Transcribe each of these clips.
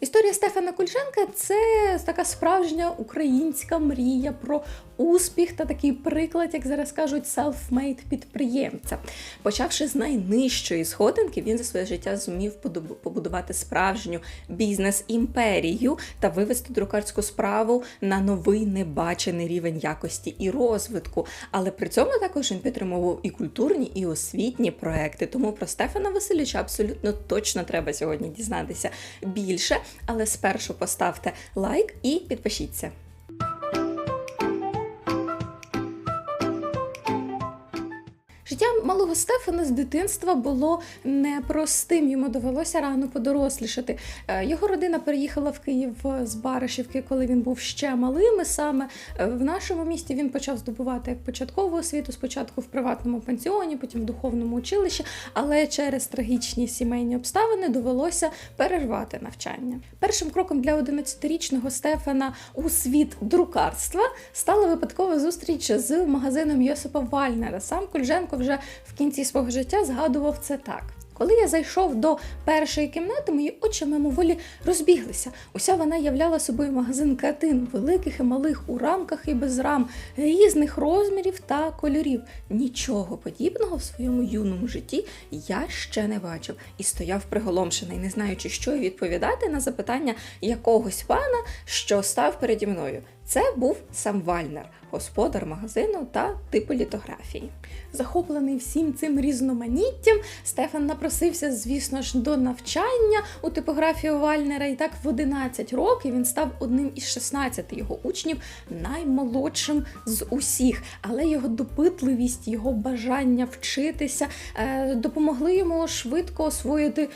Історія Стефана Кульченка це така справжня українська мрія про успіх та такий приклад, як зараз кажуть, self-made підприємця. Почавши з найнижчої сходинки, він за своє життя зумів побудувати справжню бізнес-імперію та вивести друкарську справу на новий небачений рівень якості і розвитку. Але при цьому також він підтримував і культурні, і освітні проекти. Тому про Стефана Васильовича абсолютно точно треба сьогодні дізнатися більше. Але спершу поставте лайк і підпишіться. Малого Стефана з дитинства було непростим. Йому довелося рано подорослішати. Е, Його родина переїхала в Київ з Баришівки, коли він був ще малим. І Саме е, в нашому місті він почав здобувати як початкову освіту, спочатку в приватному пансіоні, потім в духовному училищі, але через трагічні сімейні обставини довелося перервати навчання. Першим кроком для 11-річного Стефана у світ друкарства стала випадкова зустріч з магазином Йосипа Вальнера. Сам Кульженко вже в кінці свого життя згадував це так. Коли я зайшов до першої кімнати, мої очі мимоволі розбіглися. Уся вона являла собою магазин картин, великих і малих у рамках і без рам, різних розмірів та кольорів. Нічого подібного в своєму юному житті я ще не бачив і стояв приголомшений, не знаючи, що відповідати на запитання якогось пана, що став переді мною. Це був сам Вальнер, господар магазину та типу літографії. Захоплений всім цим різноманіттям, Стефан напросився, звісно ж, до навчання у типографію Вальнера, і так в 11 років він став одним із 16 його учнів, наймолодшим з усіх. Але його допитливість, його бажання вчитися е, допомогли йому швидко освоїти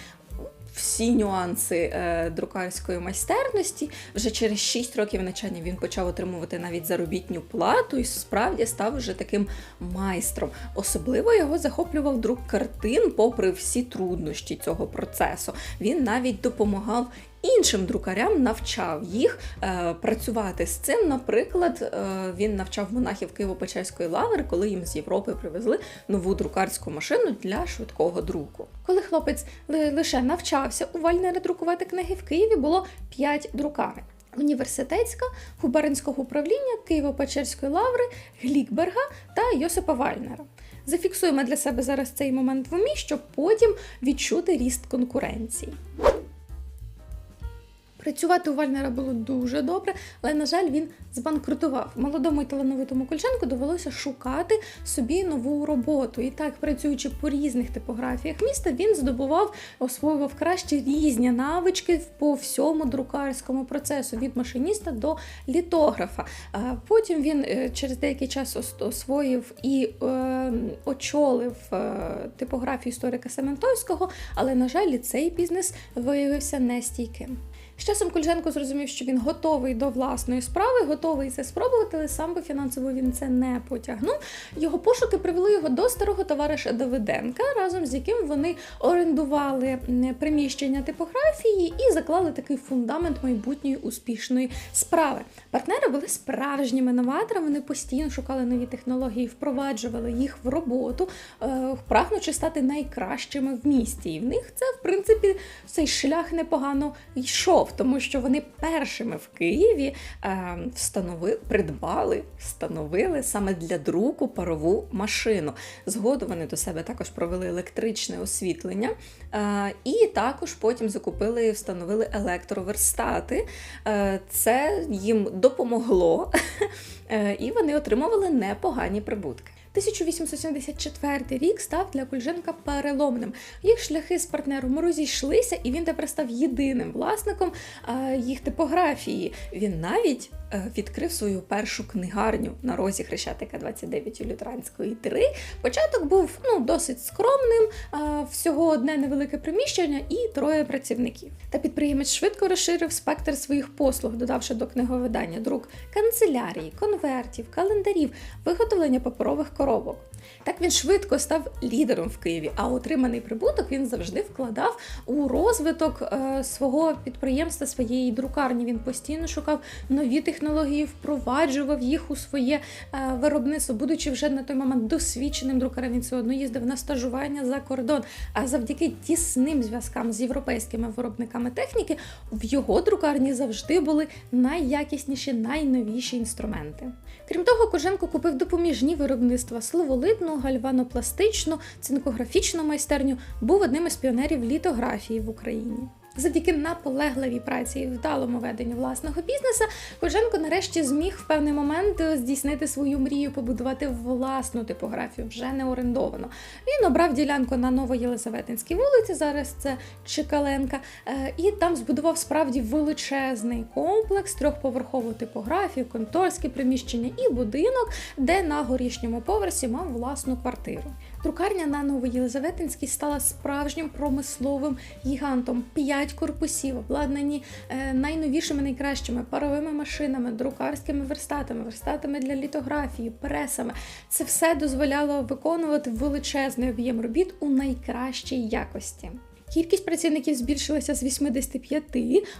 всі нюанси е, друкарської майстерності. Вже через 6 років навчання він почав отримувати навіть заробітню плату і справді став вже таким майстром. Особливо його захоплював друк картин, попри всі труднощі цього процесу. Він навіть допомагав. Іншим друкарям навчав їх е, працювати з цим. Наприклад, е, він навчав монахів Києво-Печерської лаври, коли їм з Європи привезли нову друкарську машину для швидкого друку. Коли хлопець лише навчався у Вальнера друкувати книги в Києві, було 5 друкарень. Університетська, губернського управління Києво-Печерської лаври, Глікберга та Йосипа Вальнера. Зафіксуємо для себе зараз цей момент в умі, щоб потім відчути ріст конкуренції. Працювати у Вальнера було дуже добре, але, на жаль, він збанкрутував. Молодому і талановитому Кульченку довелося шукати собі нову роботу. І так, працюючи по різних типографіях міста, він здобував, освоював краще різні навички по всьому друкарському процесу від машиніста до літографа. Потім він е, через деякий час освоїв і е, очолив е, типографію історика Сементойського, але, на жаль, цей бізнес виявився нестійким. З часом Кульженко зрозумів, що він готовий до власної справи, готовий це спробувати, але сам би фінансово він це не потягнув. Його пошуки привели його до старого товариша Давиденка, разом з яким вони орендували приміщення типографії і заклали такий фундамент майбутньої успішної справи. Партнери були справжніми новаторами, вони постійно шукали нові технології, впроваджували їх в роботу, е, прагнучи стати найкращими в місті. І в них це, в принципі, цей шлях непогано йшов, тому що вони першими в Києві е, встановили, придбали, встановили саме для друку парову машину. Згодом вони до себе також провели електричне освітлення, е, і також потім закупили і встановили електроверстати. Е, це їм допомогло, е, і вони отримували непогані прибутки. 1874 рік став для Кульженка переломним. Їх шляхи з партнером розійшлися, і він тепер став єдиним власником їх типографії. Він навіть відкрив свою першу книгарню на розі Хрещатика 29 у Лютеранської 3. Початок був ну, досить скромним, е, всього одне невелике приміщення і троє працівників. Та підприємець швидко розширив спектр своїх послуг, додавши до книговидання друк канцелярії, конвертів, календарів, виготовлення паперових коробок. Так він швидко став лідером в Києві, а отриманий прибуток він завжди вкладав у розвиток е, свого підприємства, своєї друкарні. Він постійно шукав нові технології, впроваджував їх у своє е, виробництво, будучи вже на той момент досвідченим друкарем. Він все одно їздив на стажування за кордон. А завдяки тісним зв'язкам з європейськими виробниками техніки в його друкарні завжди були найякісніші, найновіші інструменти. Крім того, Коженко купив допоміжні виробництва словолитну, гальванопластичну, цинкографічну майстерню, був одним із піонерів літографії в Україні. Завдяки наполегливій праці і вдалому веденню власного бізнесу, Коженко нарешті зміг в певний момент здійснити свою мрію, побудувати власну типографію, вже не орендовану. Він обрав ділянку на Новоєлизаветинській вулиці, зараз це Чекаленка, е, і там збудував справді величезний комплекс, трьохповерхову типографію, конторське приміщення і будинок, де на горішньому поверсі мав власну квартиру. Друкарня на Новоєлизаветинській стала справжнім промисловим гігантом. П'ять корпусів, обладнані е, найновішими, найкращими паровими машинами, друкарськими верстатами, верстатами для літографії, пресами. Це все дозволяло виконувати величезний об'єм робіт у найкращій якості. Кількість працівників збільшилася з 85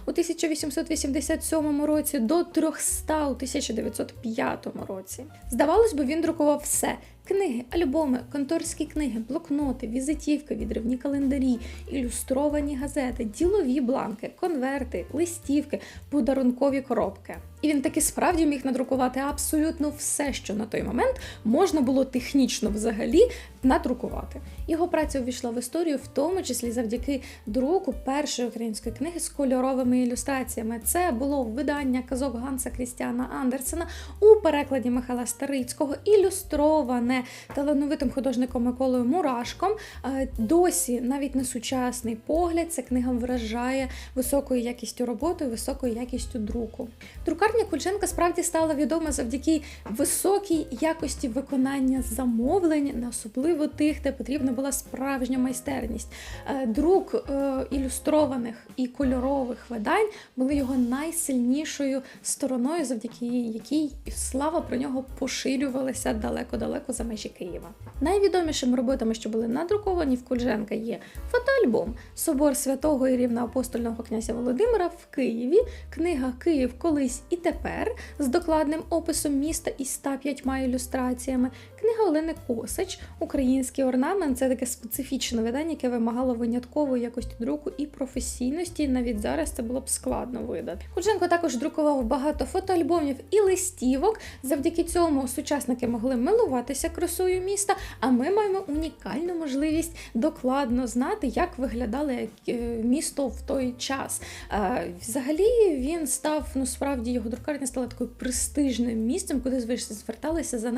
у 1887 році до 300 у 1905 році. Здавалось би, він друкував все: книги, альбоми, конторські книги, блокноти, візитівки, відривні календарі, ілюстровані газети, ділові бланки, конверти, листівки, подарункові коробки. І він таки справді міг надрукувати абсолютно все, що на той момент можна було технічно взагалі надрукувати. Його праця увійшла в історію, в тому числі завдяки друку першої української книги з кольоровими ілюстраціями. Це було видання казок Ганса Крістіана Андерсена у перекладі Михайла Старицького, ілюстроване талановитим художником Миколою Мурашком. Е, Досі навіть на сучасний погляд ця книга вражає високою якістю роботи, високою якістю друку. Друкарня Кульченка справді стала відома завдяки високій якості виконання замовлень, на особливо тих, де потрібна була справжня майстерність. Е, Друк е, ілюстрованих і кольорових видань були його найсильнішою стороною, завдяки якій слава про нього поширювалася далеко-далеко за межі Києва. Найвідомішими роботами, що були надруковані в Кульженка, є фотоальбом Собор святого і рівноапостольного князя Володимира в Києві, книга Київ колись і тепер з докладним описом міста із 105 ілюстраціями, книга Олени Косач, Український орнамент це таке специфічне видання, яке вимагало виняткової якості друку і професійності. Навіть зараз це було б складно видати. Кудженко також друкував багато фотоальбомів і листівок. Завдяки цьому сучасники могли милуватися красою міста. А ми маємо унікальну можливість докладно знати, як виглядало е, місто в той час. Взагалі він став ну справді його друкарня стала такою престижним місцем, куди зверталися за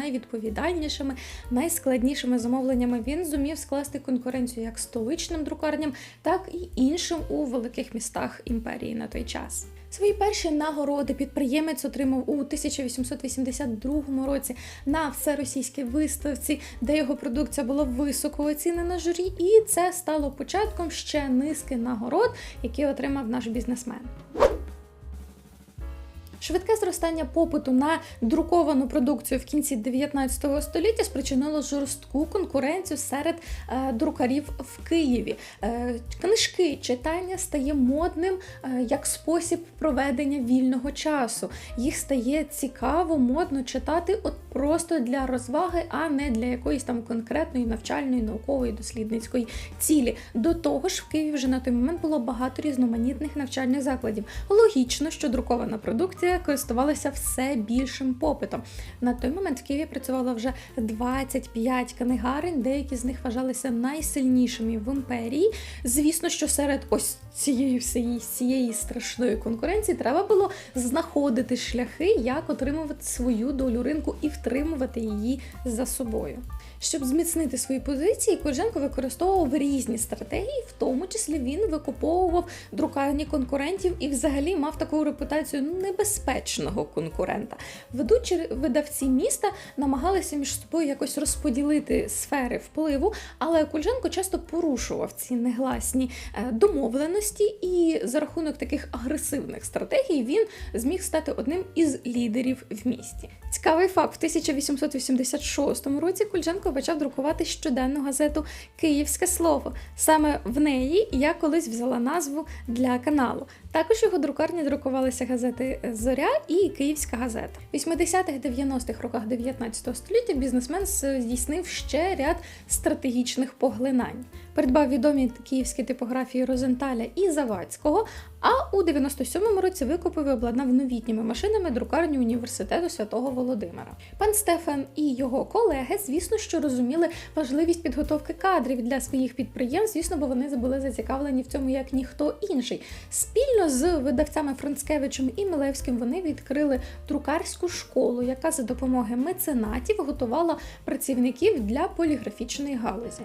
найвідповідальнішими, найскладнішими замовленнями. Він зумів скласти конкуренцію як столичним друкарням, так і іншим у великих містах імперії на той час. Свої перші нагороди підприємець отримав у 1882 році на всеросійській виставці, де його продукція була високо оцінена журі, і це стало початком ще низки нагород, які отримав наш бізнесмен. Швидке зростання попиту на друковану продукцію в кінці 19 століття спричинило жорстку конкуренцію серед е, друкарів в Києві. Е, книжки читання стає модним е, як спосіб проведення вільного часу. Їх стає цікаво, модно читати от просто для розваги, а не для якоїсь там конкретної навчальної, наукової, дослідницької цілі. До того ж, в Києві вже на той момент було багато різноманітних навчальних закладів. Логічно, що друкована продукція користувалася все більшим попитом. На той момент в Києві працювало вже 25 книгарень, деякі з них вважалися найсильнішими в імперії. Звісно, що серед ось цієї всієї цієї страшної конкуренції треба було знаходити шляхи, як отримувати свою долю ринку і втримувати її за собою. Щоб зміцнити свої позиції, Коженко використовував різні стратегії, в тому числі він викуповував друкарні конкурентів і взагалі мав таку репутацію небезпечного конкурента. Ведучі видавці міста намагалися між собою якось розподілити сфери впливу, але Кульженко часто порушував ці негласні е, домовленості, і за рахунок таких агресивних стратегій він зміг стати одним із лідерів в місті. Цікавий факт: в 1886 році Кульченко почав друкувати щоденну газету Київське слово. Саме в неї я колись взяла назву для каналу. Також його друкарні друкувалися газети Зоря і Київська газета. В 80-х-90-х роках 19 століття бізнесмен здійснив ще ряд стратегічних поглинань. Придбав відомі київські типографії Розенталя і Завадського. А у 97-му році викупив і обладнав новітніми машинами друкарню університету святого Володимира. Пан Стефан і його колеги, звісно, що розуміли важливість підготовки кадрів для своїх підприємств, звісно, бо вони були зацікавлені в цьому як ніхто інший. Спільно з видавцями Францкевичем і Милевським вони відкрили друкарську школу, яка за допомогою меценатів готувала працівників для поліграфічної галузі.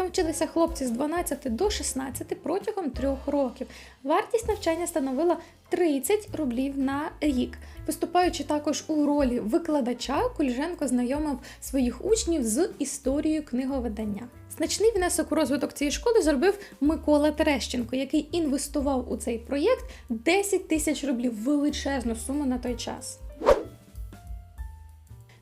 Там вчилися хлопці з 12 до 16 протягом трьох років. Вартість навчання становила 30 рублів на рік. Виступаючи також у ролі викладача, Кульженко знайомив своїх учнів з історією книговидання. Значний внесок у розвиток цієї школи зробив Микола Терещенко, який інвестував у цей проєкт 10 тисяч рублів величезну суму на той час.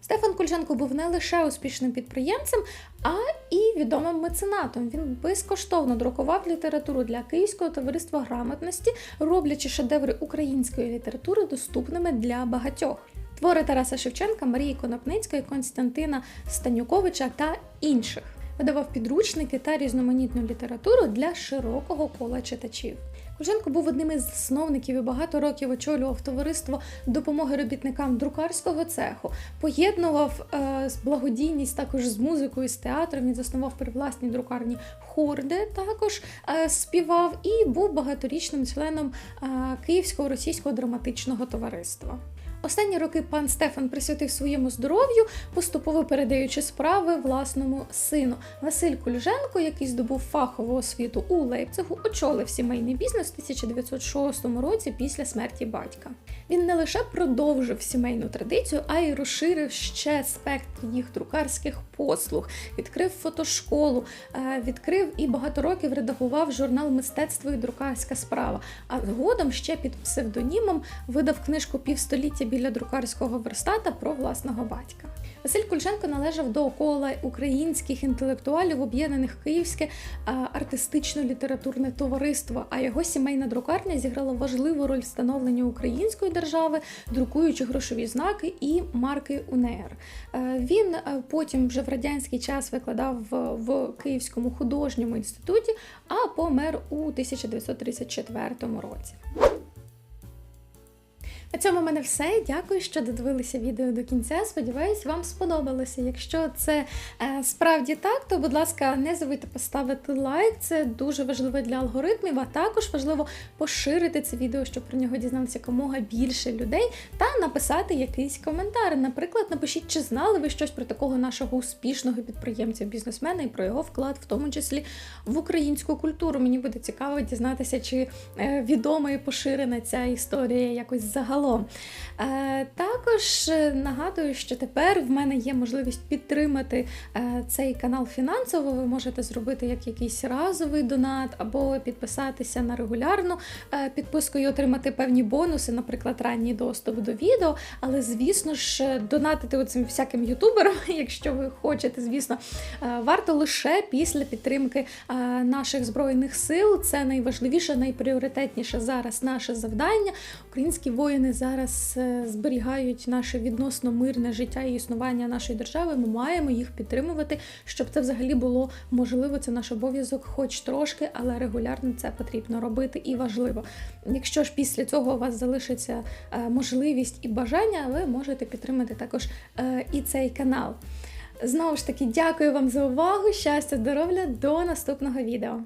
Стефан Кульченко був не лише успішним підприємцем, а і відомим меценатом. Він безкоштовно друкував літературу для Київського товариства грамотності, роблячи шедеври української літератури доступними для багатьох. Твори Тараса Шевченка, Марії Конопницької, Константина Станюковича та інших. Видавав підручники та різноманітну літературу для широкого кола читачів. Куженко був одним із засновників і багато років очолював товариство допомоги робітникам друкарського цеху, поєднував е, благодійність також з музикою, з театром. Він заснував при власній друкарні хорди, також е, співав і був багаторічним членом е, Київського російського драматичного товариства. Останні роки пан Стефан присвятив своєму здоров'ю, поступово передаючи справи власному сину. Василь Кульженко, який здобув фахову освіту у Лейпцигу, очолив сімейний бізнес у 1906 році після смерті батька. Він не лише продовжив сімейну традицію, а й розширив ще спектр їх друкарських послуг, відкрив фотошколу, е, відкрив і багато років редагував журнал Мистецтво і друкарська справа. А згодом ще під псевдонімом видав книжку півстоліття біля друкарського верстата про власного батька. Василь Кульченко належав до кола українських інтелектуалів, об'єднаних Київське артистично-літературне товариство. А його сімейна друкарня зіграла важливу роль встановлення української держави, друкуючи грошові знаки і марки УНР. Він потім вже в радянський час викладав в Київському художньому інституті, а помер у 1934 році. На цьому в мене все. Дякую, що додивилися відео до кінця. Сподіваюсь, вам сподобалося. Якщо це е, справді так, то будь ласка, не забудьте поставити лайк. Це дуже важливо для алгоритмів, а також важливо поширити це відео, щоб про нього дізналися якомога більше людей, та написати якийсь коментар. Наприклад, напишіть, чи знали ви щось про такого нашого успішного підприємця, бізнесмена і про його вклад, в тому числі в українську культуру. Мені буде цікаво дізнатися, чи е, відома і поширена ця історія якось загалом загалом. Е, також е, нагадую, що тепер в мене є можливість підтримати е, цей канал фінансово. Ви можете зробити як якийсь разовий донат, або підписатися на регулярну підписку і отримати певні бонуси, наприклад, ранній доступ до відео. Але, звісно ж, донатити оцим всяким ютуберам, якщо ви хочете, звісно, варто лише після підтримки наших збройних сил. Це найважливіше, найпріоритетніше зараз наше завдання. Українські воїни вони зараз е, зберігають наше відносно мирне життя і існування нашої держави. Ми маємо їх підтримувати, щоб це взагалі було можливо. Це наш обов'язок, хоч трошки, але регулярно це потрібно робити і важливо. Якщо ж після цього у вас залишиться е, можливість і бажання, ви можете підтримати також е, і цей канал. Знову ж таки, дякую вам за увагу! Щастя, здоров'я, до наступного відео!